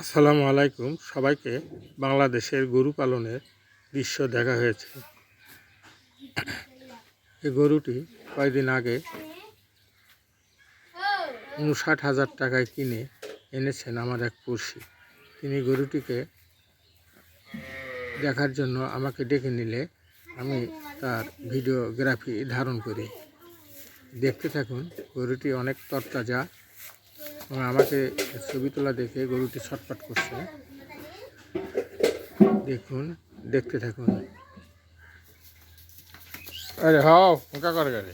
আসসালামু আলাইকুম। সবাইকে বাংলাদেশের গরু পালনের দৃশ্য দেখা হয়েছে। এই গরুটি কয়েকদিন আগে উনষাট হাজার টাকায় কিনে এনেছেন আমার এক পড়শি। তিনি গরুটিকে দেখার জন্য আমাকে ডেকে নিলে আমি তার ভিডিওগ্রাফি ধারণ করি। দেখতে থাকুন, গরুটি অনেক তরতাজা এবং আমাকে ছবি তোলা দেখে গরুটি ছটপট করছে। দেখুন, দেখতে থাকুন। আরে হাও ওকা করে গাড়ি